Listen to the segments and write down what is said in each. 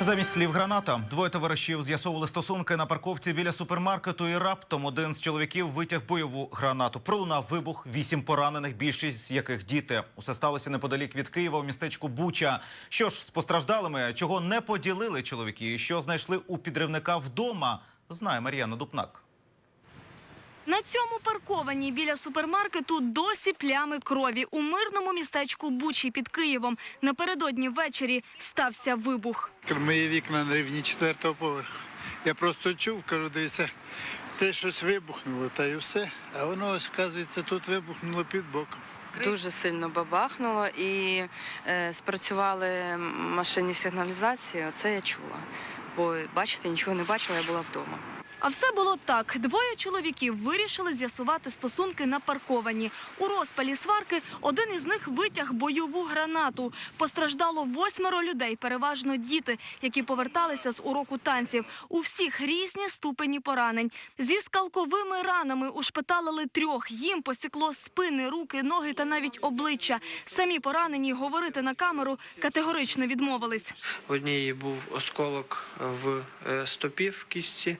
Замість слів граната двоє товаришів з'ясовували стосунки на парковці біля супермаркету. І раптом один з чоловіків витяг бойову гранату. Пролунав вибух, вісім поранених, більшість з яких діти. Усе сталося неподалік від Києва у містечку Буча. Що ж з постраждалими, чого не поділили чоловіки, і що знайшли у підривника вдома, знає Мар'яна Дупнак. На цьому парковані біля супермаркету досі плями крові у мирному містечку Бучі під Києвом. Напередодні ввечері стався вибух. Мої вікна на рівні четвертого поверху. Я просто чув, кажу, дивися, те щось вибухнуло, та й все. А воно, ось, оказується, тут вибухнуло під боком. Дуже сильно бабахнуло і е, спрацювали машині сигналізації. Оце я чула. Бо бачите, нічого не бачила, я була вдома. А все було так. Двоє чоловіків вирішили з'ясувати стосунки на парковані. У розпалі сварки один із них витяг бойову гранату. Постраждало восьмеро людей, переважно діти, які поверталися з уроку танців. У всіх різні ступені поранень. Зі скалковими ранами ушпиталили трьох. Їм посікло спини, руки, ноги та навіть обличчя. Самі поранені говорити на камеру категорично відмовились. В одній був осколок в е, стопі в кістці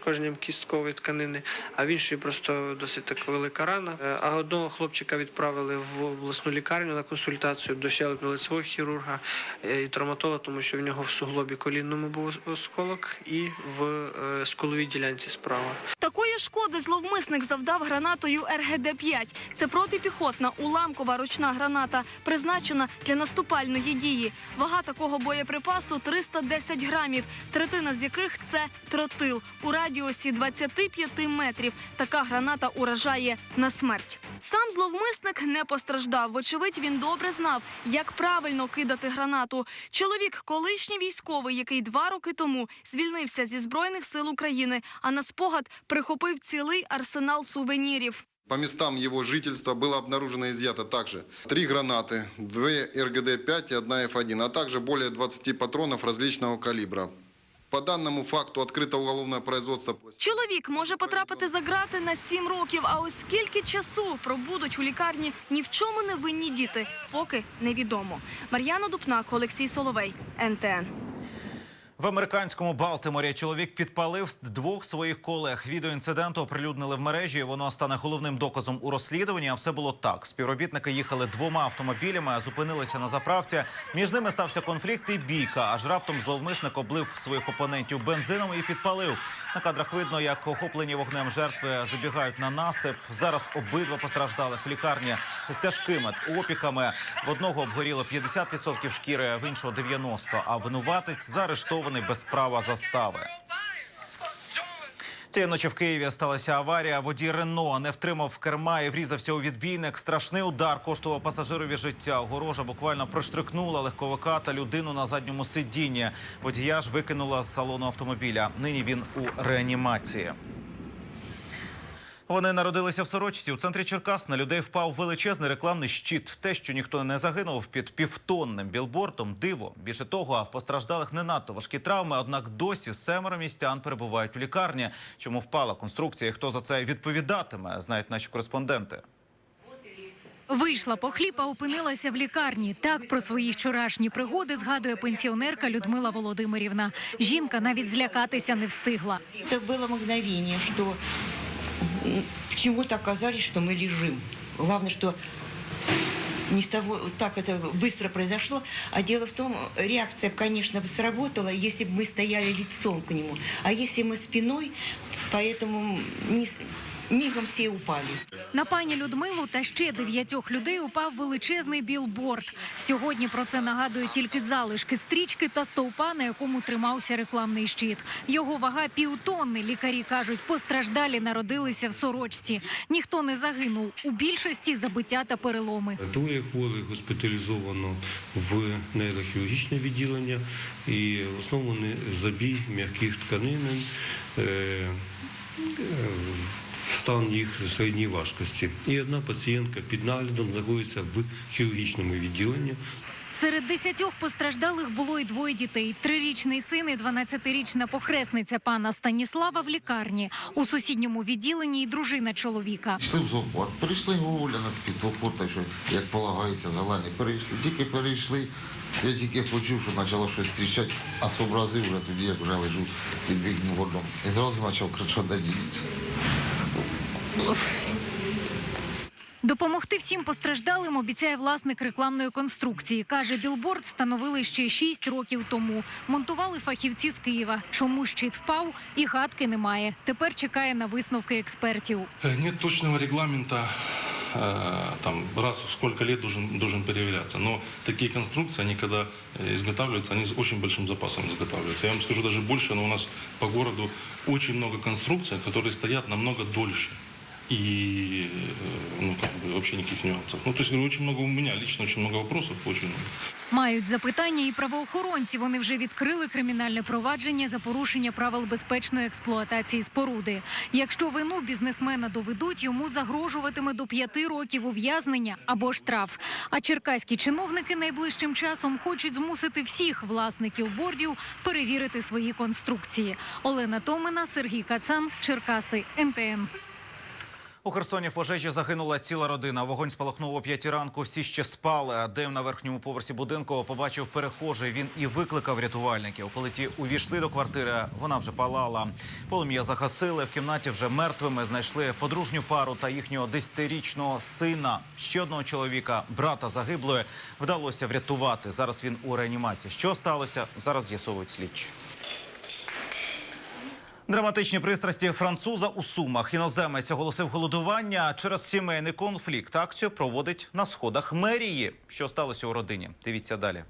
з пошкодженням кісткової тканини, а в іншій просто досить так велика рана. Е, А одного хлопчика відправили в обласну лікарню на консультацію до щелепно-лицевого хірурга е, і травматолога, тому що в нього в суглобі колінному був осколок і в е, скуловій ділянці справа. Такої шкоди зловмисник завдав гранатою РГД-5. Це протипіхотна уламкова ручна граната, призначена для наступальної дії. Вага такого боєприпасу 310 грамів, третина з яких це тротил радіусі 25 метрів така граната уражає на смерть. Сам зловмисник не постраждав. Вочевидь, він добре знав, як правильно кидати гранату. Чоловік, колишній військовий, який два роки тому звільнився зі збройних сил України, а на спогад прихопив цілий арсенал сувенірів. По местам его жительства было обнаружено и изъято также три гранаты, две РГД-5 и одна Ф1, а также более 20 патронов различного калибра. По даному факту відкрите уголовне производство. Чоловік може потрапити за грати на сім років. А ось скільки часу пробудуть у лікарні ні в чому не винні діти, поки невідомо. Мар'яна Дупнак, Олексій Соловей, НТН. В американському Балтиморі чоловік підпалив двох своїх колег. Відео інциденту оприлюднили в мережі. Воно стане головним доказом у розслідуванні. А все було так. Співробітники їхали двома автомобілями, зупинилися на заправці. Між ними стався конфлікт і бійка. Аж раптом зловмисник облив своїх опонентів бензином і підпалив. На кадрах видно, як охоплені вогнем жертви забігають на насип. Зараз обидва постраждалих в лікарні з тяжкими опіками. В одного обгоріло 50% шкіри, в іншого 90%, а винуватець заарештований без права застави. Цієї ночі в Києві сталася аварія. Водій Рено не втримав керма і врізався у відбійник. Страшний удар коштував пасажирові життя. Огорожа буквально проштрикнула легковика та людину на задньому сидінні. Водія ж викинула з салону автомобіля. Нині він у реанімації. Вони народилися в Сорочці. У центрі Черкас на людей впав величезний рекламний щит. Те, що ніхто не загинув під півтонним білбортом, диво. Більше того, а в постраждалих не надто важкі травми. Однак досі семеро містян перебувають у лікарні. Чому впала конструкція? і Хто за це відповідатиме? Знають наші кореспонденти. Вийшла по хліб, а опинилася в лікарні. Так про свої вчорашні пригоди згадує пенсіонерка Людмила Володимирівна. Жінка навіть злякатися не встигла. Это было мгновение, что м, почему-то оказались, что мы лежим. Главное, что не с того, так это быстро произошло. А дело в том, реакция, конечно, бы сработала, если бы мы стояли лицом к нему. А если мы спиной, поэтому не мигом все упали. На пані Людмилу та ще дев'ятьох людей упав величезний білборд. Сьогодні про це нагадують тільки залишки стрічки та стовпа, на якому тримався рекламний щит. Його вага півтонни. Лікарі кажуть, постраждалі народилися в сорочці. Ніхто не загинув. У більшості забиття та переломи. Двоє хворих госпіталізовано в нейрохірургічне відділення і в основному забій м'яких тканин, е, е, стан їх середньої важкості. І одна пацієнтка під наглядом знаходиться в хірургічному відділенні. Серед десятьох постраждалих було і двоє дітей: трирічний син і 12-річна похресниця пана Станіслава в лікарні. У сусідньому відділенні і дружина чоловіка. Пішли в зоопарк, перейшли гуляна з-під так що, як полагається, зелені перейшли. Тільки перейшли, я тільки почув, що почало щось тріщати, а зобразив вже тоді, як вже лежу під вікним гордом. І зразу почав кричати, де діти. Допомогти всім постраждалим обіцяє власник рекламної конструкції. Каже, білборд встановили ще 6 років тому. Монтували фахівці з Києва. Чому щит впав і гадки немає. Тепер чекає на висновки експертів. Э, Нет точного регламента, э, там раз в сколько лет должен, должен переверяться. Но такие конструкции, они когда э, изготавливаются, они с очень большим запасом изготавливаются. Я вам скажу даже больше, но у нас по городу очень много конструкций, которые стоят намного дольше. И э, ну, как бы вообще никаких нюансов. Ну, то есть, говорю, очень много у меня лично очень много вопросов, очень много. Мають запитання і правоохоронці. Вони вже відкрили кримінальне провадження за порушення правил безпечної експлуатації споруди. Якщо вину бізнесмена доведуть, йому загрожуватиме до п'яти років ув'язнення або штраф. А черкаські чиновники найближчим часом хочуть змусити всіх власників бордів перевірити свої конструкції. Олена Томина, Сергій Кацан, Черкаси, НТН. У Херсоні в пожежі загинула ціла родина. Вогонь спалахнув о п'ятій ранку. Всі ще спали. А Дим на верхньому поверсі будинку побачив перехожий. Він і викликав рятувальників. Коли ті увійшли до квартири, вона вже палала. Полум'я загасили. В кімнаті вже мертвими знайшли подружню пару та їхнього десятирічного сина. Ще одного чоловіка, брата загиблої, вдалося врятувати. Зараз він у реанімації. Що сталося? Зараз з'ясовують слідчі. Драматичні пристрасті француза у Сумах. Іноземець оголосив голодування через сімейний конфлікт. Акцію проводить на сходах мерії. Що сталося у родині? Дивіться далі.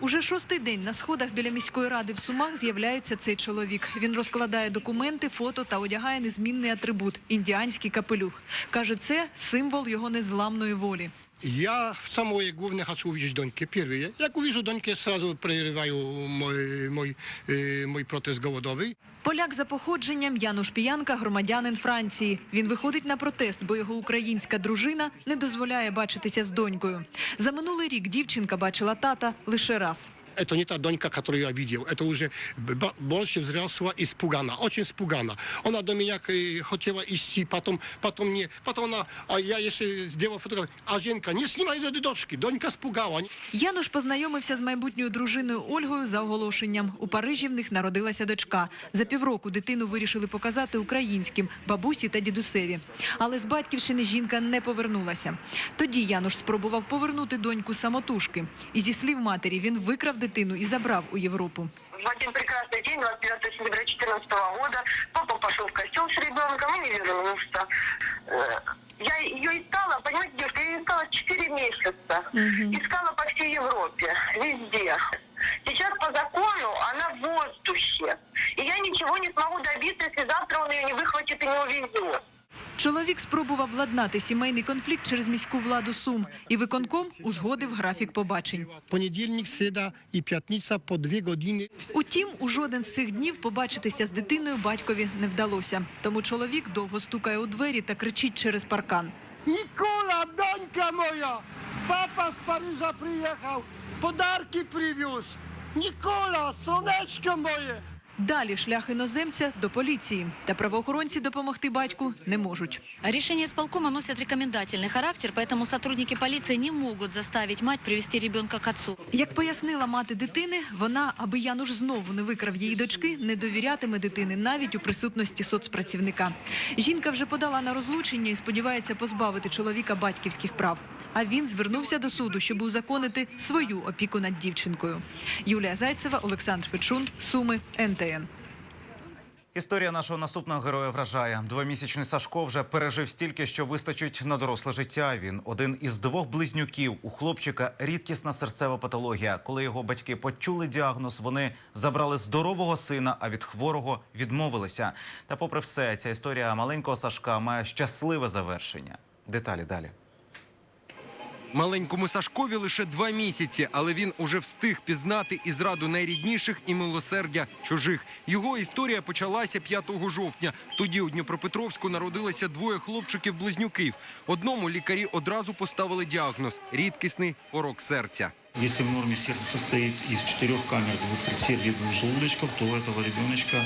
Уже шостий день на сходах біля міської ради в Сумах з'являється цей чоловік. Він розкладає документи, фото та одягає незмінний атрибут – індіанський капелюх. Каже, це символ його незламної волі. Я самое главное хочу увидеть доньки. Первое. Jak увижу доньки, сразу прерываю мой, мой, э, мой протест голодовый. Поляк за походженням Януш Піянка – громадянин Франції. Він виходить на протест, бо його українська дружина не дозволяє бачитися з донькою. За минулий рік дівчинка бачила тата лише раз. Это не та донька, которую я видел. Это уже б- больше взросла, испугана, очень испугана. Она до меня э, хотела идти, потом, потом не, потом она, а я еще сделал фотографию. А Женька, не снимай до дочки, донька испугала. Януш познайомився з майбутньою дружиною Ольгою за оголошенням. У Парижі в них народилася дочка. За півроку дитину вирішили показати українським бабусі та дідусеві. Але з батьківщини жінка не повернулася. Тоді Януш спробував повернути доньку самотужки. І зі слів матері він викрав дитину і забрав у Європу. В один прекрасный день, 29 сентября 2014 года, папа пошел в костел с ребенком и не вернулся. Э, Я ее искала, понимаете, девушка, я ее искала 4 месяца. Искала по всей Европе, везде. Сейчас по закону она в воздухе. И я ничего не смогу добиться, если завтра он ее не выхватит и не увезет. Чоловік спробував владнати сімейний конфлікт через міську владу Сум. І виконком узгодив графік побачень. Понедельник, среда и пятница по две годины. Утім, у жоден з цих днів побачитися з дитиною батькові не вдалося. Тому чоловік довго стукає у двері та кричить через паркан. Никола, донька моя, папа с Парижа приехал, подарки привез. Никола, сонечко моє. Далі шлях іноземця до поліції. Та правоохоронці допомогти батьку не можуть. Решения исполкома носят рекомендательный характер, поэтому сотрудники полиции не могут заставить мать привести ребенка к отцу. Як пояснила мати дитини, вона, аби Януш знову не викрав її дочки, не довірятиме дитини навіть у присутності соцпрацівника. Жінка вже подала на розлучення і сподівається позбавити чоловіка батьківських прав. А він звернувся до суду, щоб узаконити свою опіку над дівчинкою. Юлія Зайцева, Олександр Фечун, Суми, НТН. Історія нашого наступного героя вражає. Двомісячний Сашко вже пережив стільки, що вистачить на доросле життя. Він один із двох близнюків. У хлопчика рідкісна серцева патологія. Коли його батьки почули діагноз, вони забрали здорового сина, а від хворого відмовилися. Та, попри все, ця історія маленького Сашка має щасливе завершення. Деталі далі. Маленькому Сашкові лише два місяці, але він уже встиг пізнати і зраду найрідніших, і милосердя чужих. Його історія почалася 5 жовтня. Тоді у Дніпропетровську народилося двоє хлопчиків-близнюків. Одному лікарі одразу поставили діагноз рідкісний порок серця. Если в норме сердце состоит из четырех камер, двух предсердий, двух желудочков, то у этого ребеночка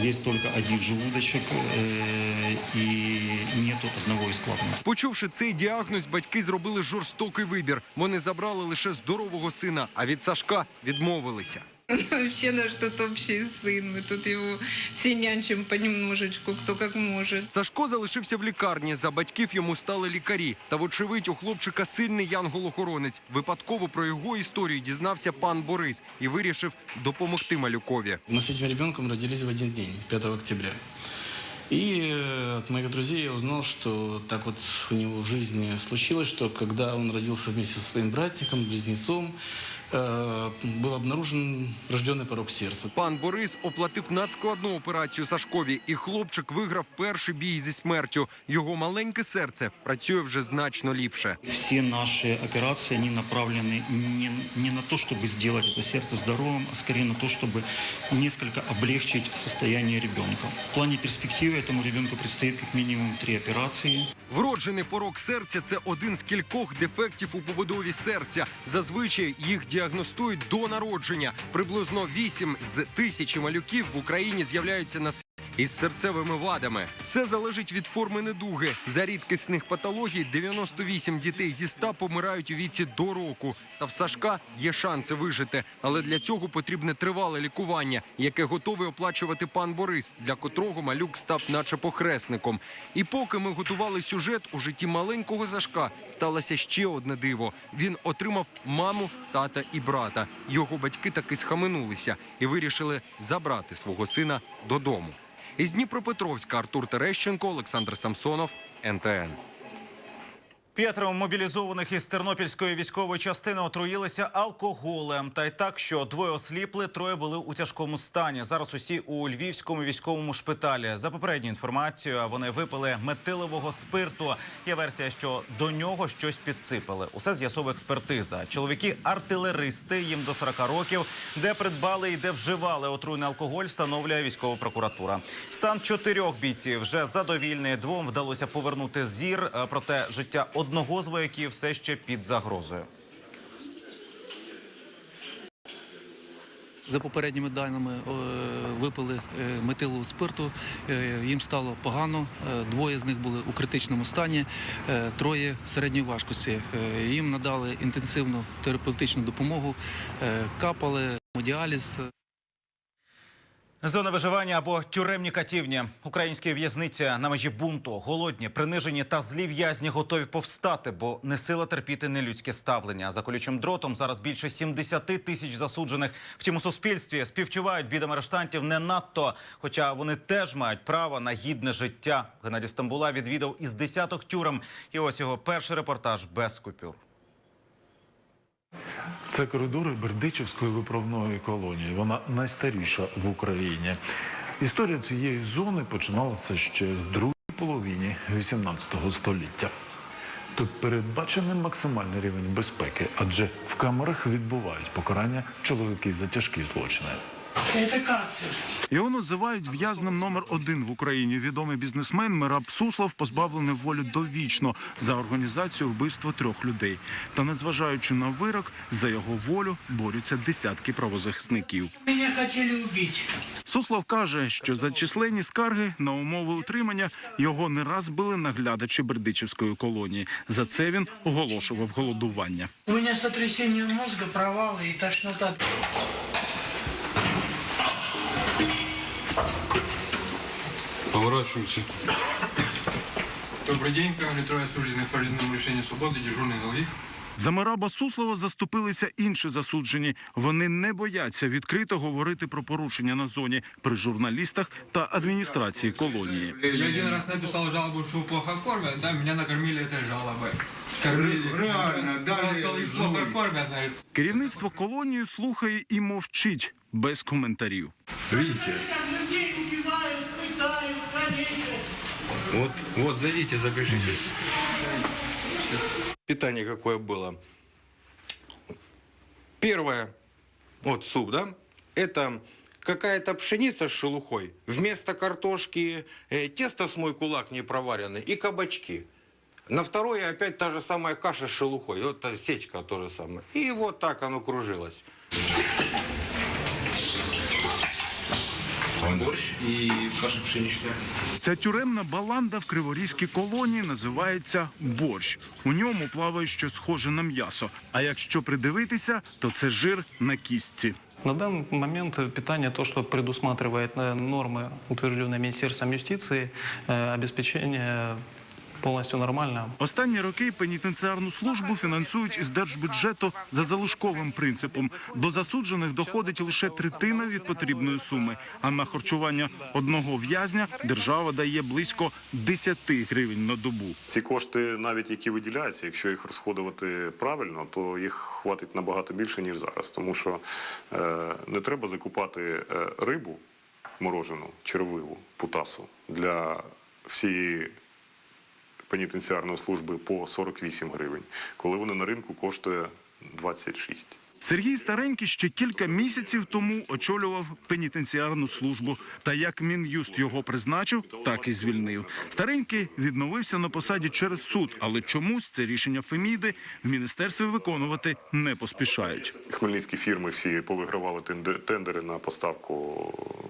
есть только один желудочек э, и нету одного из клапанов. Почувши цей діагноз, батьки зробили жорстокий вибір. Вони забрали лише здорового сина, а від Сашка відмовилися. Вообще наш тут общий сын. Мы тут его все нянчим понемножечку, кто как может. Сашко залишився в лікарні. За батьків йому стали лікарі. Та, вочевидь, у хлопчика сильний янгол-охоронець. Випадково про його історію дізнався пан Борис і вирішив допомогти малюкові. Мы с этим ребенком родились в один день, 5 октября. И э, от моих друзей я узнал, что так вот у него в жизни случилось, что когда он родился вместе со своим братиком, близнецом, э, был обнаружен рожденный порог сердца. Пан Борис оплатив надскладну операцію Сашкові, і хлопчик виграв перший бій зі смертю. Його маленьке серце працює вже значно ліпше. Все наши операции, они направлены не, не на то, чтобы сделать это сердце здоровым, а скорее на то, чтобы несколько облегчить состояние ребенка. В плане перспективы этому ребенку предстоит как минимум три операции. Вроджений порок серця це один з кількох дефектів у побудові серця. Зазвичай їх діагностують до народження. Приблизно 8 з тисячі малюків в Україні з'являються на світ із серцевими вадами. Все залежить від форми недуги. За рідкісних патологій 98 дітей зі 100 помирають у віці до року. Та в Сашка є шанси вижити. Але для цього потрібне тривале лікування, яке готовий оплачувати пан Борис, для котрого малюк став наче похресником. І поки ми готували сюжет у житті маленького Сашка, сталося ще одне диво. Він отримав маму, тата і брата. Його батьки таки схаменулися і вирішили забрати свого сина додому. Із Дніпропетровська Артур Терещенко, Олександр Самсонов, НТН. П'ятеро мобілізованих із Тернопільської військової частини отруїлися алкоголем. Та й так, що двоє осліпли, троє були у тяжкому стані. Зараз усі у львівському військовому шпиталі. За попередньою інформацією, вони випили метилового спирту. Є версія, що до нього щось підсипали. Усе з'ясовує експертиза. Чоловіки артилеристи, їм до 40 років, де придбали і де вживали отруйний алкоголь, встановлює військова прокуратура. Стан чотирьох бійців вже задовільний. Двом вдалося повернути зір, е, проте життя одного з вояків все ще під загрозою. За попередніми даними е, випили е, метилового спирту. Е, Їм стало погано. Двоє з них були у критичному стані, троє середньої важкості. Їм надали інтенсивну терапевтичну допомогу, капали діаліз. Зона виживання або тюремні катівні. Українські в'язниці на межі бунту, голодні, принижені та злі в'язні готові повстати, бо не сила терпіти нелюдське ставлення. За колючим дротом зараз більше 70 тисяч засуджених. Втім, у суспільстві співчувають бідам арештантів не надто, хоча вони теж мають право на гідне життя. Геннадій Стамбула відвідав із десяток тюрем. І ось його перший репортаж без купюр. Це коридори Бердичівської виправної колонії. Вона найстаріша в Україні. Історія цієї зони починалася ще в другій половині XVIII століття. Тут передбачений максимальний рівень безпеки, адже в камерах відбувають покарання чоловіки за тяжкі злочини. Його називають в'язнем номер один в Україні. Відомий бізнесмен Мираб Суслов позбавлений волі довічно за організацію вбивства трьох людей. Та незважаючи на вирок, за його волю борються десятки правозахисників. Меня хотели убить. Суслов каже, що за численні скарги на умови утримання його не раз били наглядачі Бердичівської колонії. За це він оголошував голодування. У меня сотрясение мозга, провалы и тошнота. Поворачиваемся. Добрый день, камеры трое осужденных по жизненному лишению свободы, дежурный долгих. За Мираба Суслова заступилися інші засуджені. Вони не бояться відкрито говорити про порушення на зоні при журналістах та адміністрації колонії. Я один раз написал жалобу, что плохо кормят, да, меня накормили этой жалобой. Кормили. Реально, дали плохо кормят, говорит. Керівництво колонії слухає і мовчить без коментарів. Видите? Вот, вот, зайдите, запишите. питание какое было. Первое, вот суп, да, это какая-то пшеница с шелухой, вместо картошки э, тесто с мой кулак не проваренный и кабачки. На второе опять та же самая каша с шелухой, вот сечка то же самое. И вот так оно кружилось. Борщ і каша пшенична. Ця тюремна баланда в Криворізькій колонії називається борщ. У ньому плаває щось схоже на м'ясо. А якщо придивитися, то це жир на кістці. На данный момент питание, то, что предусматривает э, нормы, утвержденные Министерством юстиции, э, обеспечение полностью нормально. Останні роки пенітенціарну службу фінансують із держбюджету за залишковим принципом. До засуджених доходить лише третина від потрібної суми. А на харчування одного в'язня держава дає близько 10 гривень на добу. Ці кошти, навіть які виділяються, якщо їх розходувати правильно, то їх хватить набагато більше ніж зараз. Тому що е, не треба закупати е, рибу морожену, червиву, путасу для всієї пенітенціарної служби по 48 гривень, коли вони на ринку коштує 26. Сергій Старенький ще кілька місяців тому очолював пенітенціарну службу. Та як мін'юст його призначив, так і звільнив. Старенький відновився на посаді через суд, але чомусь це рішення Феміди в міністерстві виконувати не поспішають. Хмельницькі фірми всі повигравали тенде- тендери на поставку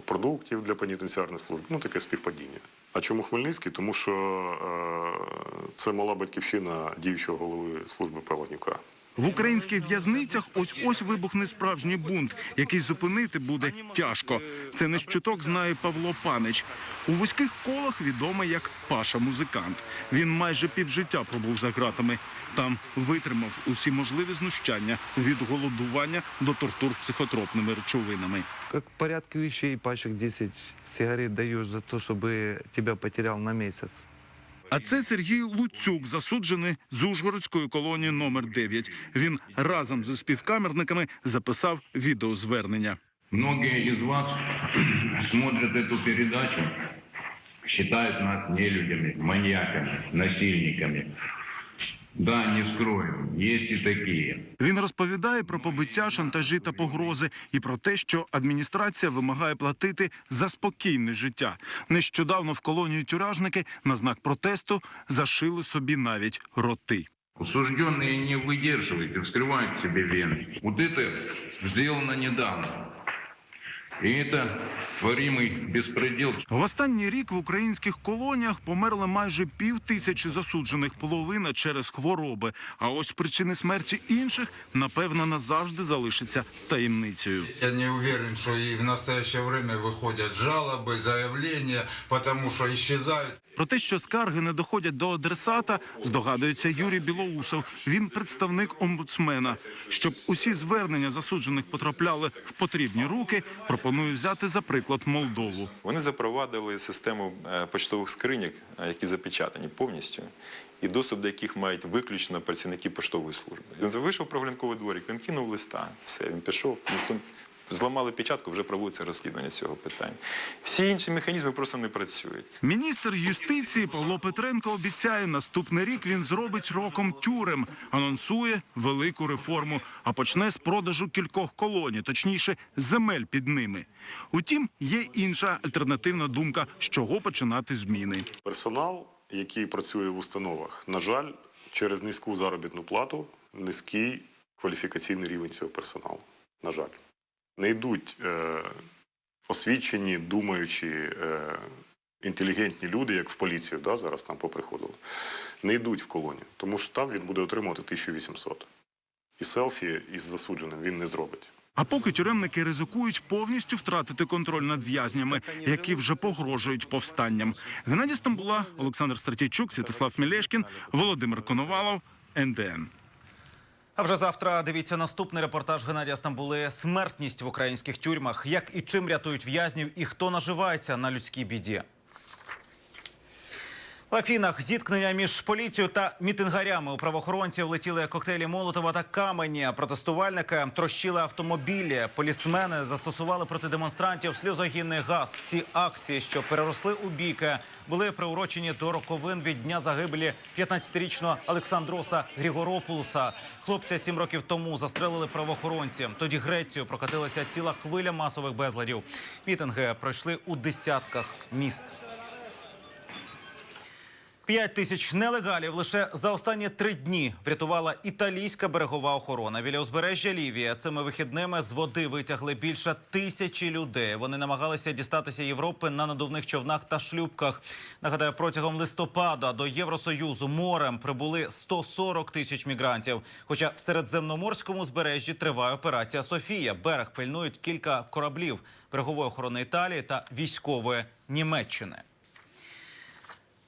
продуктів для пенітенціарної служби. Ну таке співпадіння. А чому Хмельницький? Тому що е, це мала батьківщина діючого голови служби Павлонюка. В українських в'язницях ось ось вибухне справжній бунт, який зупинити буде тяжко. Це не щуток знає Павло Панич. У вузьких колах відомий як Паша музикант. Він майже півжиття пробув за ґратами. Там витримав усі можливі знущання від голодування до тортур психотропними речовинами. Как порядка вещей, пачек 10 сигарет даешь за то, чтобы тебя потерял на месяц. А це Сергій Луцюк, засуджений з Ужгородської колонії номер 9. Він разом зі співкамерниками записав відеозвернення. Многие из вас смотрят эту передачу, считают нас нелюдями, маньяками, насильниками. Да, не скроем, есть и такие. Він розповідає про побиття, шантажі та погрози і про те, що адміністрація вимагає платити за спокійне життя. Нещодавно в колонії тюражники на знак протесту зашили собі навіть роти. Осужденные не выдерживают и вскрывают себе вены. Вот это сделано недавно. И это творимый беспредел. В останній рік в українських колоніях померло майже пів тисячі засуджених, половина через хвороби. А ось причини смерті інших напевно назавжди залишаться таємницею. Я не уверен, что и в настоящее время выходят жалобы, заявления, потому что исчезают. Про те, що скарги не доходять до адресата, здогадується Юрій Білоусов. Він представник омбудсмена. Щоб усі звернення засуджених потрапляли в потрібні руки, пропоную взяти за приклад Молдову. Вони запровадили систему поштових почтових скриньок, е, які запечатані повністю, і доступ до яких мають виключно працівники поштової служби. Він вийшов прогулянковий дворик, він кинув листа, все, він пішов, ніхто зламали печатку, вже проводиться розслідування цього питання. Всі інші механізми просто не працюють. Міністр юстиції Павло Петренко обіцяє, наступний рік він зробить роком тюрем, анонсує велику реформу, а почне з продажу кількох колоній, точніше, земель під ними. Утім, є інша альтернативна думка, з чого починати зміни. Персонал, який працює в установах, на жаль, через низьку заробітну плату, низький кваліфікаційний рівень цього персоналу. На жаль, не йдуть е, освічені, думаючі, е, інтелігентні люди, як в поліцію, да, зараз там поприходили, не йдуть в колонію, тому що там він буде отримувати 1800. І селфі із засудженим він не зробить. А поки тюремники ризикують повністю втратити контроль над в'язнями, які вже погрожують повстанням. Геннадій Стамбула, Олександр Стратійчук, Святослав Мілешкін, Володимир Коновалов, НДН. А вже завтра дивіться наступний репортаж Геннадія Стамбули. Смертність в українських тюрмах. Як і чим рятують в'язнів, і хто наживається на людській біді. В Афінах зіткнення між поліцією та мітингарями у правоохоронців летіли коктейлі Молотова та камені. Протестувальники трощили автомобілі. Полісмени застосували проти демонстрантів сльозогінний газ. Ці акції, що переросли у бійки, були приурочені до роковин від дня загибелі 15-річного Олександроса Грігоропулуса. Хлопця сім років тому застрелили правоохоронці. Тоді Грецію прокатилася ціла хвиля масових безладів. Мітинги пройшли у десятках міст. П'ять тисяч нелегалів лише за останні три дні врятувала італійська берегова охорона. Біля узбережжя Лівія цими вихідними з води витягли більше тисячі людей. Вони намагалися дістатися Європи на надувних човнах та шлюпках. Нагадаю, протягом листопада до Євросоюзу морем прибули 140 тисяч мігрантів. Хоча в середземноморському узбережжі триває операція Софія. Берег пильнують кілька кораблів берегової охорони Італії та військової Німеччини.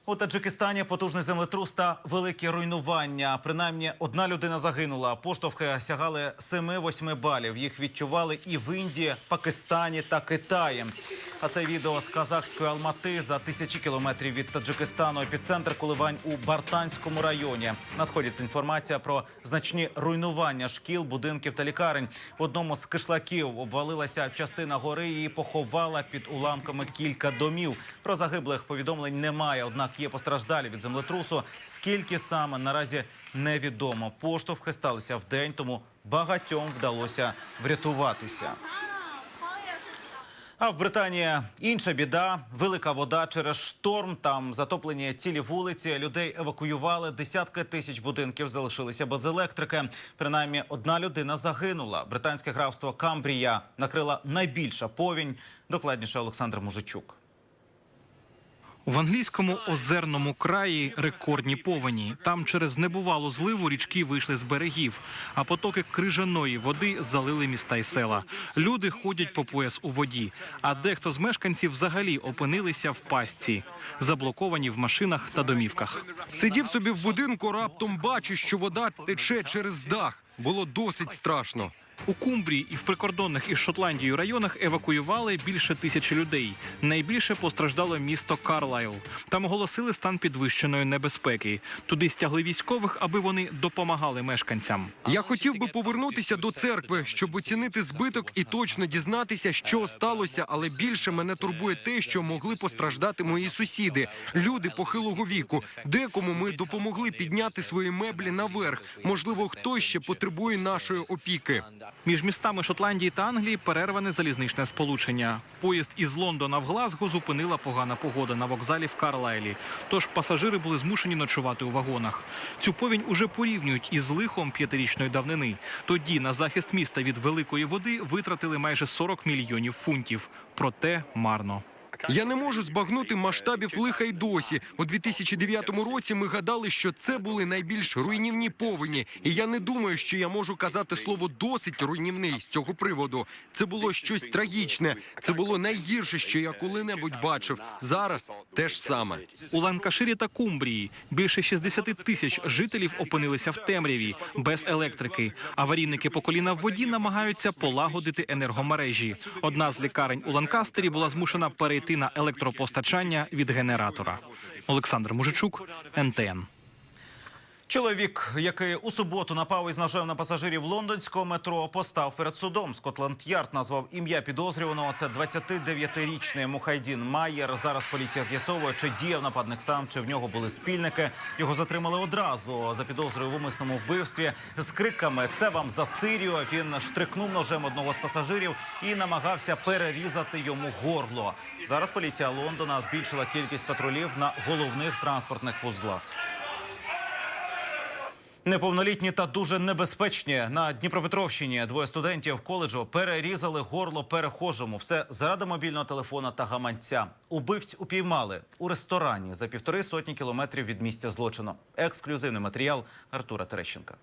У Таджикистані потужний землетрус та великі руйнування. Принаймні, одна людина загинула. Поштовхи сягали 7-8 балів. Їх відчували і в Індії, Пакистані та Китаї. А це відео з казахської Алмати за тисячі кілометрів від Таджикистану. Епіцентр коливань у Бартанському районі. Надходить інформація про значні руйнування шкіл, будинків та лікарень. В одному з кишлаків обвалилася частина гори і поховала під уламками кілька домів. Про загиблих повідомлень немає. Однак є постраждалі від землетрусу. Скільки саме наразі невідомо. Поштовхи сталися в день, тому багатьом вдалося врятуватися. А в Британії інша біда. Велика вода через шторм. Там затоплені цілі вулиці. Людей евакуювали. Десятки тисяч будинків залишилися без електрики. Принаймні, одна людина загинула. Британське графство Камбрія накрила найбільша повінь. Докладніше Олександр Мужичук. В англійському озерному краї рекордні повені. Там через небувалу зливу річки вийшли з берегів, а потоки крижаної води залили міста й села. Люди ходять по пояс у воді, а дехто з мешканців взагалі опинилися в пастці, заблоковані в машинах та домівках. Сидів собі в будинку, раптом бачу, що вода тече через дах. Було досить страшно. У Кумбрії і в прикордонних із Шотландією районах евакуювали більше тисячі людей. Найбільше постраждало місто Карлайл. Там оголосили стан підвищеної небезпеки. Туди стягли військових, аби вони допомагали мешканцям. Я хотів би повернутися до церкви, щоб оцінити збиток і точно дізнатися, що сталося, але більше мене турбує те, що могли постраждати мої сусіди, люди похилого віку. Декому ми допомогли підняти свої меблі наверх. Можливо, хтось ще потребує нашої опіки. Між містами Шотландії та Англії перерване залізничне сполучення. Поїзд із Лондона в Глазго зупинила погана погода на вокзалі в Карлайлі. Тож пасажири були змушені ночувати у вагонах. Цю повінь уже порівнюють із лихом п'ятирічної давнини. Тоді на захист міста від великої води витратили майже 40 мільйонів фунтів. Проте марно. Я не можу збагнути масштабів лиха й досі. У 2009 році ми гадали, що це були найбільш руйнівні повені. І я не думаю, що я можу казати слово досить руйнівний з цього приводу. Це було щось трагічне. Це було найгірше, що я коли-небудь бачив. Зараз те ж саме. У Ланкаширі та Кумбрії більше 60 тисяч жителів опинилися в темряві без електрики. Аварійники по коліна в воді намагаються полагодити енергомережі. Одна з лікарень у Ланкастері була змушена перейти на електропостачання від генератора. Олександр Мужичук, НТН. Чоловік, який у суботу напав із ножем на пасажирів лондонського метро, постав перед судом. Скотланд-Ярд назвав ім'я підозрюваного. Це 29-річний Мухайдін Майєр. Зараз поліція з'ясовує, чи діяв нападник сам, чи в нього були спільники. Його затримали одразу за підозрою в умисному вбивстві з криками Це вам за Сирію. Він штрикнув ножем одного з пасажирів і намагався перерізати йому горло. Зараз поліція Лондона збільшила кількість патрулів на головних транспортних вузлах. Неповнолітні та дуже небезпечні на Дніпропетровщині. Двоє студентів коледжу перерізали горло перехожому. Все заради мобільного телефона та гаманця. Убивць упіймали у ресторані за півтори сотні кілометрів від місця злочину. Ексклюзивний матеріал Артура Терещенка.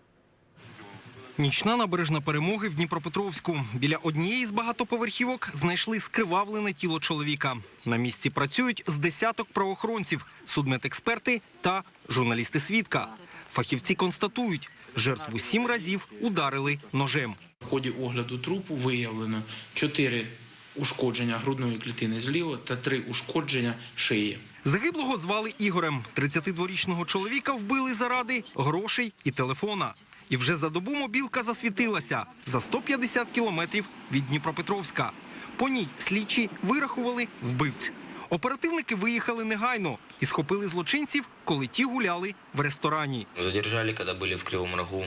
Нічна набережна перемоги в Дніпропетровську. Біля однієї з багатоповерхівок знайшли скривавлене тіло чоловіка. На місці працюють з десяток правоохоронців, судмедексперти та журналісти свідка. Фахівці констатують, жертву сім разів ударили ножем. В ході огляду трупу виявлено чотири ушкодження грудної клітини зліва та три ушкодження шиї. Загиблого звали Ігорем. 32-річного чоловіка вбили заради грошей і телефона. І вже за добу мобілка засвітилася за 150 кілометрів від Дніпропетровська. По ній слідчі вирахували вбивць. Оперативники виїхали негайно і схопили злочинців, коли ті гуляли в ресторані. Задержали, когда были в Кривом Рогу.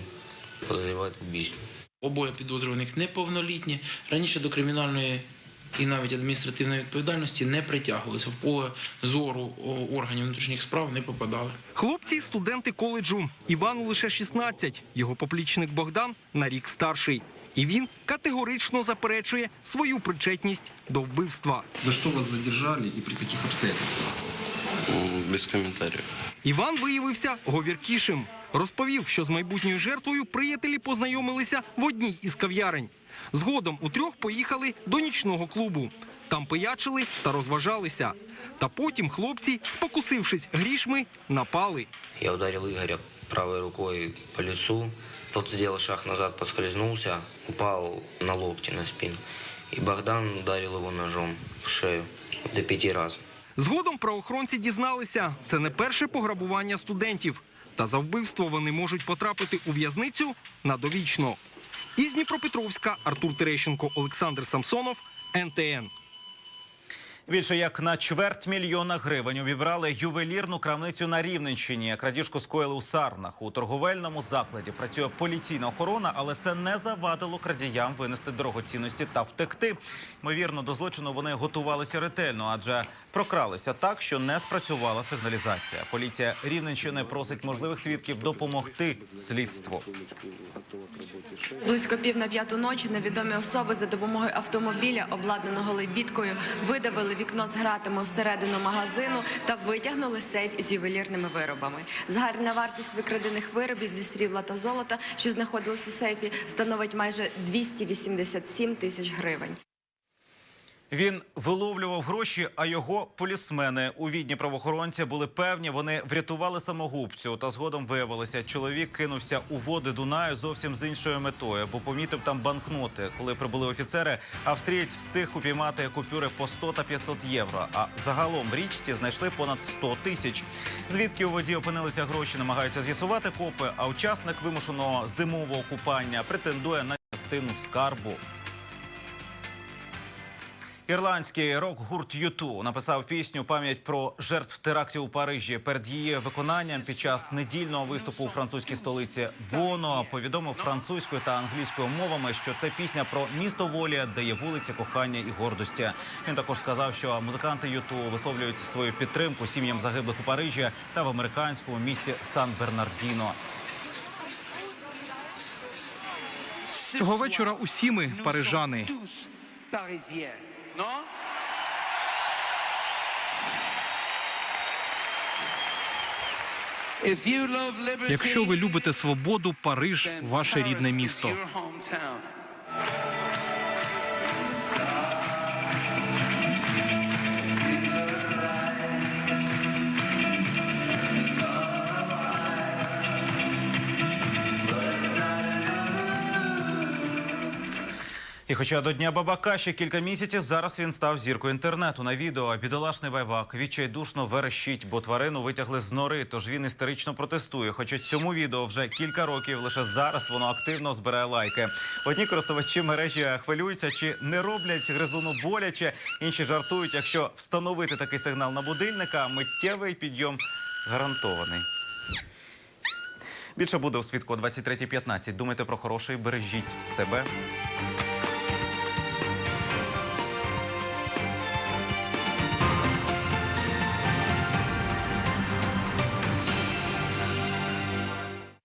Подозревают в убийстве. Обоє підозрюваних неповнолітні. Раніше до кримінальної і навіть адміністративної відповідальності не притягувалися. В поле зору органів внутрішніх справ не попадали. Хлопці студенти коледжу. Івану лише 16. Його поплічник Богдан на рік старший. І він категорично заперечує свою причетність до вбивства. За что вас задержали и при каких обстоятельствах? Без комментариев. Іван виявився говіркішим. Розповів, що з майбутньою жертвою приятелі познайомилися в одній із кав'ярень. Згодом у трьох поїхали до нічного клубу. Там пиячили та розважалися. Та потім хлопці, спокусившись грішми, напали. Я ударил Игоря правой рукой по лицу. Тот сделал шаг назад, поскользнулся, упал на локти на спину. И Богдан ударил его ножом в шею до пяти раз. Згодом правоохоронці дізналися, це не перше пограбування студентів. Та за вбивство вони можуть потрапити у в'язницю на довічно. Із Дніпропетровська Артур Терещенко, Олександр Самсонов, НТН. Більше як на чверть мільйона гривень обібрали ювелірну крамницю на Рівненщині. Крадіжку скоїли у Сарнах. У торговельному закладі працює поліційна охорона, але це не завадило крадіям винести дорогоцінності та втекти. Ймовірно, до злочину вони готувалися ретельно, адже прокралися так, що не спрацювала сигналізація. Поліція Рівненщини просить можливих свідків допомогти слідству. Близько пів на п'яту ночі невідомі особи за допомогою автомобіля, обладнаного лебідкою, видавили вікно з гратами усередину магазину та витягнули сейф із ювелірними виробами. Загальна вартість викрадених виробів зі срібла та золота, що знаходились у сейфі, становить майже 287 тисяч гривень. Він виловлював гроші, а його полісмени у відні правоохоронці були певні. Вони врятували самогубцю. Та згодом виявилося, чоловік кинувся у води Дунаю зовсім з іншою метою, бо помітив там банкноти. Коли прибули офіцери, австрієць встиг упіймати купюри по 100 та 500 євро. А загалом в річці знайшли понад 100 тисяч. Звідки у воді опинилися гроші, намагаються з'ясувати копи. А учасник вимушеного зимового купання претендує на частину скарбу. Ірландський рок-гурт Юту написав пісню пам'ять про жертв терактів у Парижі. Перед її виконанням під час недільного виступу у французькій столиці Боно повідомив французькою та англійською мовами, що це пісня про місто волі, де є вулиці кохання і гордості. Він також сказав, що музиканти Юту висловлюють свою підтримку сім'ям загиблих у Парижі та в американському місті Сан-Бернардіно. Цього вечора усі ми парижани. Якщо ви любите свободу, Париж ваше рідне місто. Хоча до дня бабака ще кілька місяців, зараз він став зіркою інтернету. На відео бідолашний байбак відчайдушно верещить, бо тварину витягли з нори. Тож він істерично протестує. Хоча цьому відео вже кілька років, лише зараз воно активно збирає лайки. Одні користувачі мережі хвилюються, чи не роблять гризуну боляче. Інші жартують, якщо встановити такий сигнал на будильника, миттєвий підйом гарантований. Більше буде у свідку о 23.15. Думайте про хороше і бережіть себе.